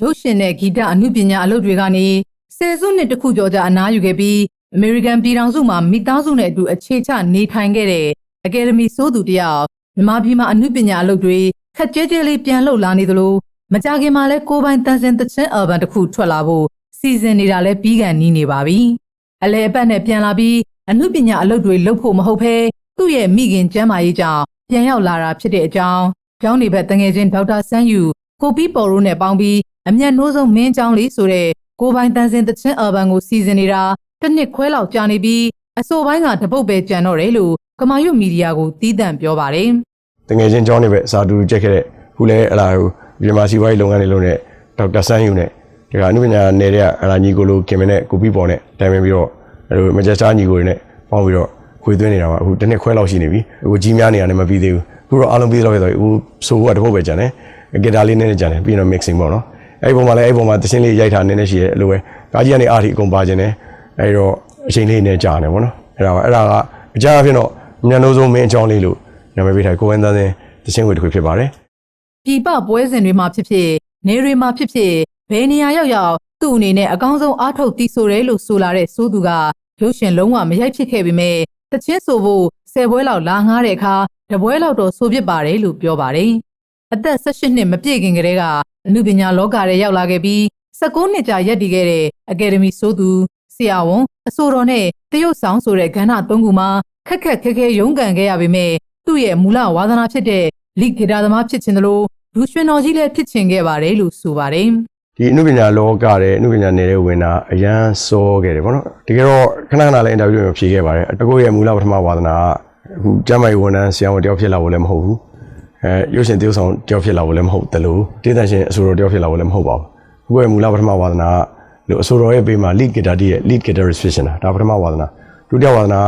ရုပ်ရှင်နဲ့ဂီတအမှုပညာအလုပ်တွေကနေဆယ်စုနှစ်တခုကျော်ကြာအနားယူခဲ့ပြီးအမေရိကန်ပြည်ထောင်စုမှာမိသားစုနဲ့အတူအခြေချနေထိုင်ခဲ့တဲ့အကယ်ဒမီစိုးသူတယောက်မြန်မာပြည်မှာအမှုပညာအလုပ်တွေခက်ကြဲကြဲလေးပြန်လှုပ်လာနေသလိုမကြခင်မှာလဲကိုယ်ပိုင်တန်စင်သချင်းအယ်ဘမ်တစ်ခုထွက်လာဖို့စီစဉ်နေတာလဲပြီးကန်နီးနေပါပြီ။အလဲအပတ်နဲ့ပြန်လာပြီးအမှုပညာအလုပ်တွေလုပ်ဖို့မဟုတ်ဘဲသူ့ရဲ့မိခင်ကျမ်းမာရေးကြောင့်ပြန်ရောက်လာတာဖြစ်တဲ့အကြောင်းကျောင်းနေဘက်တငယ်ချင်းဒေါက်တာဆန်းယူကိုပီပေါ်ရိုးနဲ့ပေါင်းပြီး အမျက်နှိုးဆုံးမင်းကျောင်းလေးဆိုတဲ့ကိုယ်ပိုင်တန်စင်သချင်းအယ်ဘမ်ကိုစီစဉ်နေတာတစ်နှစ်ခွဲလောက်ကြာနေပြီးအဆိုပိုင်းကတပုတ်ပဲကြံတော့တယ်လို့ကမာရွတ်မီဒီယာကိုတီးတန့်ပြောပါတယ်တငယ်ချင်းကျောင်းနေပဲစာတူကြက်ခဲ့တဲ့ခုလဲအဲ့ဒါကိုမြန်မာစီဝိုင်းလုပ်ငန်းတွေလုပ်တဲ့ဒေါက်တာဆန်းယူနဲ့ဒီကအနုပညာနယ်တဲ့အဲ့ဒါညီကိုလိုခင်မနဲ့ကိုပြီးပေါ်နဲ့တိုင်ပင်ပြီးတော့အဲ့လိုမကြချာညီကိုတွေနဲ့ပေါင်းပြီးတော့ခွေသွင်းနေတာပါအခုတစ်နှစ်ခွဲလောက်ရှိနေပြီအခုကြီးများနေရတယ်မပြီးသေးဘူးအခုတော့အားလုံးပြီးတော့ဆိုတော့အခုဆိုကတပုတ်ပဲကြံတယ်ဂီတာလေးနည်းနည်းကြံတယ်ပြီးတော့ mixing ပေါ့နော် အဲ့ဒီပုံမှာလည်းအဲ့ဒီပုံမှာတခြင်းလေးရိုက်ထားနည်းနည်းရှိရဲအဲ့လိုပဲကားကြီးကနေအားထိအကုန်ပါခြင်းတယ်အဲ့တော့အချိန်လေးနဲ့ကြာနေပေါ့နော်အဲ့ဒါကအဲ့ဒါကအကြမ်းအဖြစ်တော့ညံလို့ဆုံးမင်းအကြောင်းလေးလို့နာမည်ပေးထားကိုဝင်းသားစင်တခြင်းဝေတစ်ခုဖြစ်ပါတယ်ပြည်ပပွဲစဉ်တွေမှာဖြစ်ဖြစ်နေတွေမှာဖြစ်ဖြစ်ဘယ်နေရာရောက်ရောက်သူ့အနေနဲ့အကောင်းဆုံးအားထုတ်တီးဆိုတယ်လို့ဆိုလာတဲ့စိုးသူကရုပ်ရှင်လုံးဝမရိုက်ဖြစ်ခဲ့ပေမဲ့တချင်းဆိုဖို့ဆယ်ပွဲလောက်လာငားတဲ့အခါတပွဲလောက်တော့ဆိုဖြစ်ပါတယ်လို့ပြောပါတယ် အသက်18နှစ်မပြည့်ခင်ကတည်းကအမှုပညာလောကထဲရောက်လာခဲ့ပြီး19နှစ်ကြာရပ်တည်ခဲ့တဲ့အကယ်ဒမီစိုးသူဆရာဝန်အဆိုတော်နဲ့တရုတ်ဆောင်ဆိုတဲ့ကဏ္ဍ၃ခုမှာခက်ခက်ခဲခဲရုန်းကန်ခဲ့ရပေမဲ့သူ့ရဲ့မူလဝါသနာဖြစ်တဲ့လိဂီတာသမားဖြစ်ခြင်းတလို့လူရွှင်တော်ကြီးလည်းဖြစ်ချင်ခဲ့ပါတယ်လို့ဆိုပါတယ်ဒီအနုပညာလောကတဲ့အနုပညာနယ်တဲ့ဝင်တာအရန်စောခဲ့တယ်ပေါ့နော်တကယ်တော့ခဏခဏလည်းအင်တာဗျူးတွေဖြေခဲ့ပါတယ်အကိုရဲ့မူလပထမဝါသနာကအခုကျမ်းမာရေးဝန်ထမ်းဆရာဝန်တယောက်ဖြစ်လာဖို့လည်းမဟုတ်ဘူး အဲရုပ်ရှင်သရုပ်ဆောင်တယောက်ဖြစ်လာဖို့လည်းမဟုတ်တယ်လို့ဒေသရှင်အဆိုတော်တယောက်ဖြစ်လာဖို့လည်းမဟုတ်ပါဘူးကိုယ့်ရဲ့မူလပထမဝါသနာကလို့အဆိုတော်ရဲ့ဘေးမှာ lead guitar ရဲ့ lead guitarist ဖြစ်နေတာဒါပထမဝါသနာဒုတိယဝါသနာ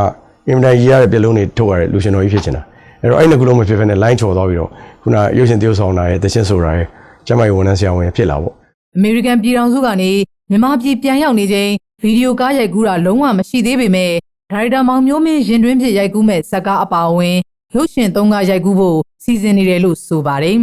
ကအင်မတန်ရည်ရတဲ့ပြလုံးတွေထုတ်ရတဲ့လူရှင်တော်ကြီးဖြစ်နေတာအဲ့တော့အဲ့နှစ်ခုလုံးမဖြစ်ဖ ೇನೆ line ချော်သွားပြီးတော့ခုနရုပ်ရှင်သရုပ်ဆောင်တာရဲ့တခြင်းဆိုတာရဲ့ကျမ်းမာရေးဝန်ထမ်းဆရာဝန်ရဲ့ဖြစ်လာပေါ့အမေရိကန်ပြည်ထောင်စုကနေမြန်မာပြည်ပြန်ရောက်နေချိန်ဗီဒီယိုကားရိုက်ကူးတာလုံးဝမရှိသေးပေမဲ့ဒါရိုက်တာမောင်မျိုးမင်းရင်တွင်းဖြစ်ရိုက်ကူးမဲ့ဇာတ်ကားအပါအဝင် ရုပ်ရှင်သုံးကားရိုက်ကူးဖို့စီစဉ်နေတယ်လို့ဆိုပါတယ်